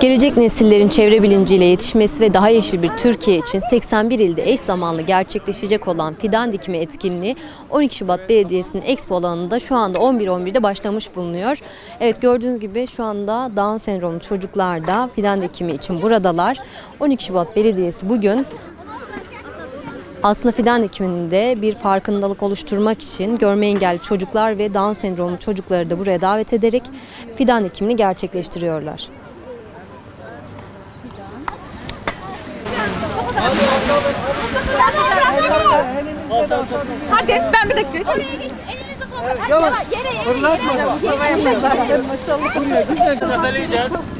Gelecek nesillerin çevre bilinciyle yetişmesi ve daha yeşil bir Türkiye için 81 ilde eş zamanlı gerçekleşecek olan fidan dikimi etkinliği 12 Şubat Belediyesi'nin Expo alanında şu anda 11.11'de başlamış bulunuyor. Evet gördüğünüz gibi şu anda Down sendromlu çocuklar da fidan dikimi için buradalar. 12 Şubat Belediyesi bugün aslında fidan dikiminde bir farkındalık oluşturmak için görme engelli çocuklar ve Down sendromlu çocukları da buraya davet ederek fidan dikimini gerçekleştiriyorlar. Hadi ben bir dakika. Yavaş. Fırlatma.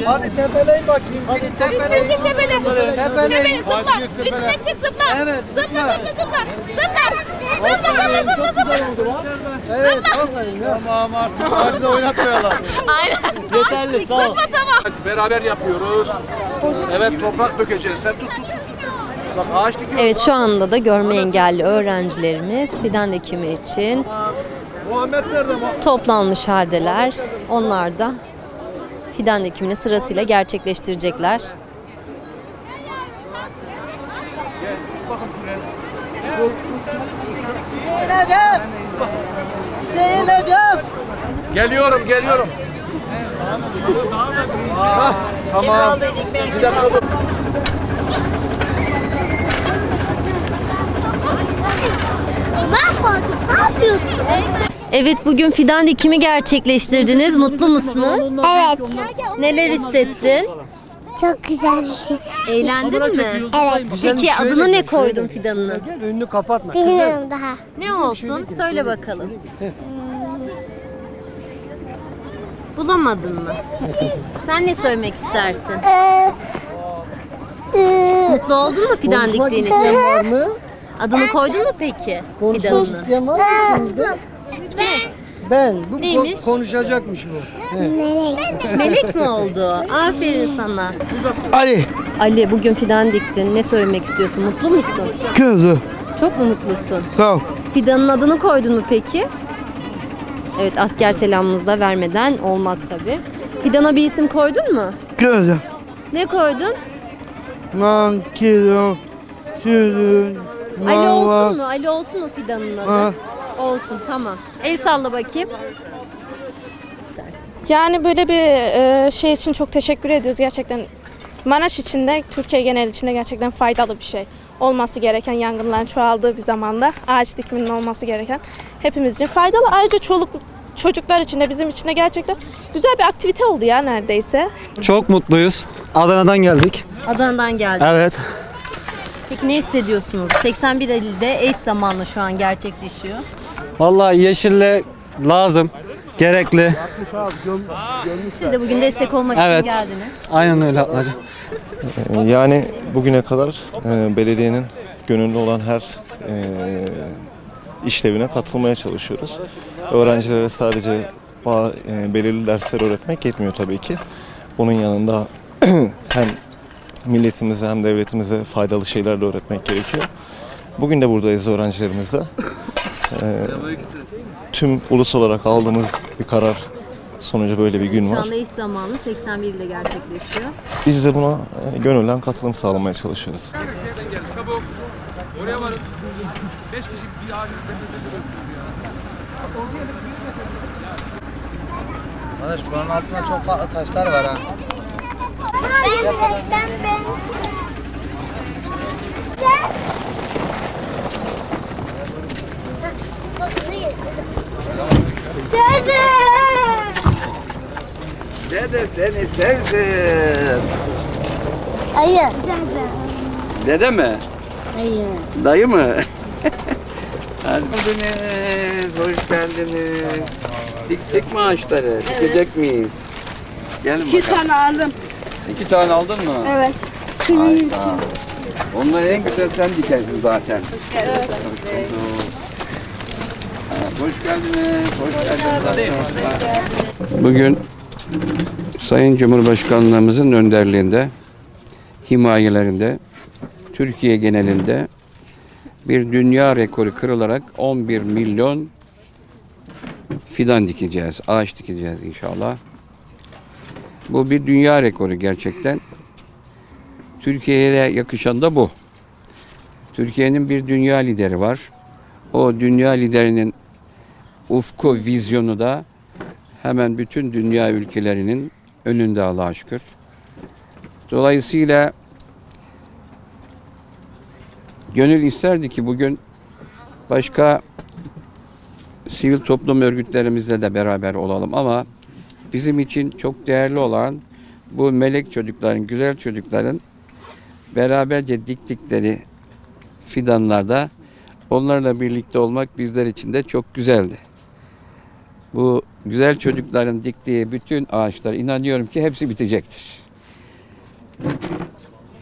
Hadi tepeleyin bakayım. Hadi tepeleyin. Çık tepene. Tepeleyin. Zıpla. Üstüne çık zıpla. Evet, Zıpla zıpla. zıpla zıpla. Zıpla. Zıpla zıpla zıpla zıpla. Evet, aferin ya. Tamam artık ağacı oynatmayalım. Aynen. Yeterli sağ ol. Zıpla tamam. Beraber yapıyoruz. Evet toprak dökeceğiz. Sen tut tut. Bak ağaç dikiyoruz. Evet şu anda da görme engelli öğrencilerimiz fidan dikimi için Muhammed nerede? Mu- toplanmış haldeler. Onlar da fidan dikimini sırasıyla gerçekleştirecekler. Zeynep. Zeynep. Geliyorum geliyorum. Hah, tamam. Bir dakika dur. Evet bugün fidan dikimi gerçekleştirdiniz. Mutlu musunuz? Evet. Neler hissettin? Çok güzel. Eğlendin mi? Evet. Peki adını ne koydun fidanının? Gel önünü kapatma. Bilmiyorum daha. Ne olsun? Söyle bakalım. Bulamadın mı? Sen ne söylemek istersin? Ee, e, Mutlu oldun mu fidan diktiğin için? var mı? Adını koydun mu peki Konuşmak fidanını? isteyen var mı içinizde? Ben. Bu ko- Neymiş? konuşacakmış bu. He. melek. Melek mi oldu? Aferin sana. Ali Ali bugün fidan diktin. Ne söylemek istiyorsun? Mutlu musun? kızı Çok mu mutlusun? sağ ol. Fidanın adını koydun mu peki? Evet asker selamımızı da vermeden olmaz tabi. Fidana bir isim koydun mu? Kızı. Ne koydun? Nan kilo sürün. Ali olsun mu? Ali olsun mu fidanın adı? Ha. Olsun tamam. El salla bakayım. Yani böyle bir e, şey için çok teşekkür ediyoruz gerçekten. Maraş için de Türkiye genel için de gerçekten faydalı bir şey. Olması gereken yangınların çoğaldığı bir zamanda ağaç dikiminin olması gereken hepimiz için faydalı. Ayrıca çoluk çocuklar için de bizim için de gerçekten güzel bir aktivite oldu ya neredeyse. Çok mutluyuz. Adana'dan geldik. Adana'dan geldim. Evet. Peki ne hissediyorsunuz? 81 ilde eş zamanlı şu an gerçekleşiyor. Vallahi yeşille lazım. Gerekli. Siz de bugün destek olmak Evet. için geldiniz. Aynen öyle ablacığım. Yani bugüne kadar e, belediyenin gönüllü olan her e, işlevine katılmaya çalışıyoruz. Öğrencilere sadece ba- e, belirli dersler öğretmek yetmiyor tabii ki. Bunun yanında hem milletimize hem devletimize faydalı şeyler de öğretmek gerekiyor. Bugün de buradayız öğrencilerimizle. E, tüm ulus olarak aldığımız bir karar sonucu böyle bir gün Şu var. anda eş zamanlı 81 ilde gerçekleşiyor. Biz de buna e, gönülden katılım sağlamaya çalışıyoruz. Oraya varın. Beş kişi bir ağacın Arkadaş buranın altında çok farklı taşlar var ha. Dede. Dede seni sevdim. Hayır. Dede mi? Hayır. Dayı mı? geldiniz, hoş geldiniz. Diktik mi ağaçları? Dikecek miyiz? Gelin İki bakalım. tane aldım. İki tane aldın mı? Evet. Harika. Onları en güzel sen dikersin zaten. Evet. Hoş geldiniz, hoş geldiniz. Bugün Sayın Cumhurbaşkanlığımızın önderliğinde, himayelerinde, Türkiye genelinde bir dünya rekoru kırılarak 11 milyon fidan dikeceğiz, ağaç dikeceğiz inşallah. Bu bir dünya rekoru gerçekten. Türkiye'ye yakışan da bu. Türkiye'nin bir dünya lideri var. O dünya liderinin ufku, vizyonu da hemen bütün dünya ülkelerinin önünde Allah'a şükür. Dolayısıyla gönül isterdi ki bugün başka sivil toplum örgütlerimizle de beraber olalım ama bizim için çok değerli olan bu melek çocukların, güzel çocukların beraberce diktikleri fidanlarda onlarla birlikte olmak bizler için de çok güzeldi. Bu güzel çocukların diktiği bütün ağaçlar inanıyorum ki hepsi bitecektir.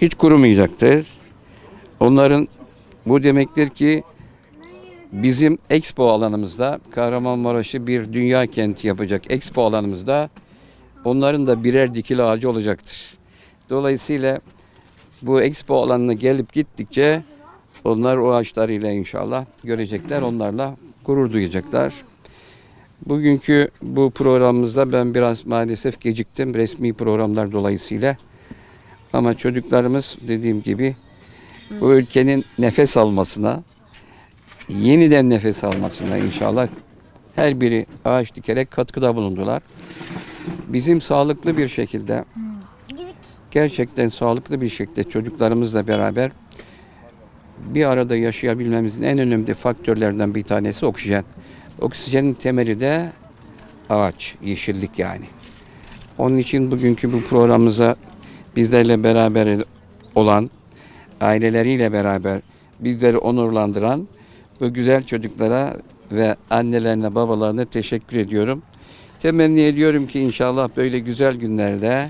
Hiç kurumayacaktır. Onların bu demektir ki bizim Expo alanımızda Kahramanmaraş'ı bir dünya kenti yapacak Expo alanımızda onların da birer dikili ağacı olacaktır. Dolayısıyla bu Expo alanına gelip gittikçe onlar o ağaçlarıyla inşallah görecekler. Onlarla gurur duyacaklar. Bugünkü bu programımızda ben biraz maalesef geciktim resmi programlar dolayısıyla. Ama çocuklarımız dediğim gibi bu ülkenin nefes almasına, yeniden nefes almasına inşallah her biri ağaç dikerek katkıda bulundular. Bizim sağlıklı bir şekilde, gerçekten sağlıklı bir şekilde çocuklarımızla beraber bir arada yaşayabilmemizin en önemli faktörlerden bir tanesi oksijen. Oksijenin temeli de ağaç, yeşillik yani. Onun için bugünkü bu programımıza bizlerle beraber olan, aileleriyle beraber bizleri onurlandıran bu güzel çocuklara ve annelerine, babalarına teşekkür ediyorum. Temenni ediyorum ki inşallah böyle güzel günlerde,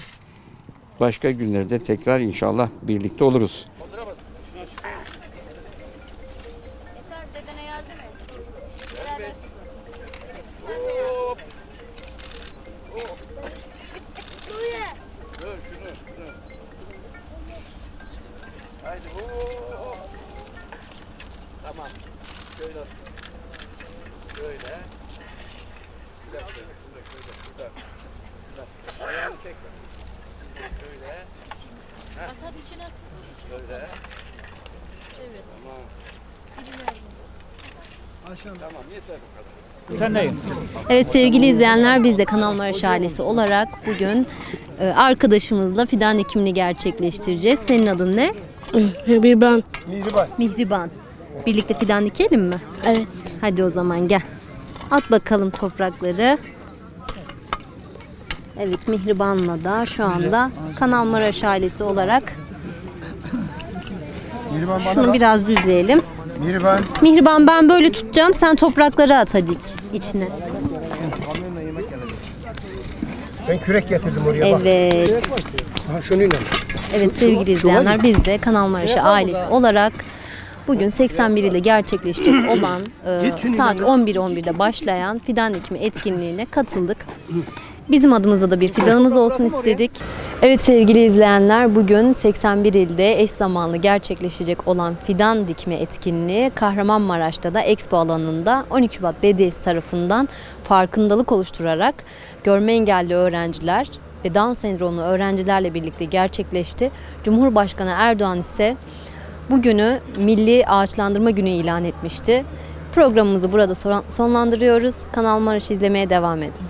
başka günlerde tekrar inşallah birlikte oluruz. Tamam. Şöyle. Şöyle. Bir dakika. Şurada, şurada, şurada. Şurada. Ayağını çekme. Şöyle. Heh. Şöyle. Evet. Tamam. Tamam yeter bu kadar. Sendeyim. Evet sevgili izleyenler biz de Kanal Maraş ailesi olarak bugün e, arkadaşımızla fidan ekimini gerçekleştireceğiz. Senin adın ne? Bir ben. Mihriban. Birlikte fidan dikelim mi? Evet. Hadi o zaman gel. At bakalım toprakları. Evet Mihriban'la da şu anda Kanal Maraş ailesi olarak Mihriban bana şunu bak. biraz düzleyelim. Mihriban. Mihriban ben böyle tutacağım sen toprakları at hadi iç- içine. Ben kürek getirdim oraya bak. Evet. Ha şunuyla. Evet sevgili izleyenler biz de Kanal Maraşı ailesi olarak bugün 81 ile gerçekleşecek olan e, saat 11.11'de başlayan fidan dikimi etkinliğine katıldık. Bizim adımıza da bir fidanımız olsun istedik. Evet sevgili izleyenler bugün 81 ilde eş zamanlı gerçekleşecek olan fidan dikme etkinliği Kahramanmaraş'ta da Expo alanında 12 Şubat Belediyesi tarafından farkındalık oluşturarak görme engelli öğrenciler ve Down sendromlu öğrencilerle birlikte gerçekleşti. Cumhurbaşkanı Erdoğan ise bugünü Milli Ağaçlandırma Günü ilan etmişti. Programımızı burada son- sonlandırıyoruz. Kanal Maraş izlemeye devam edin.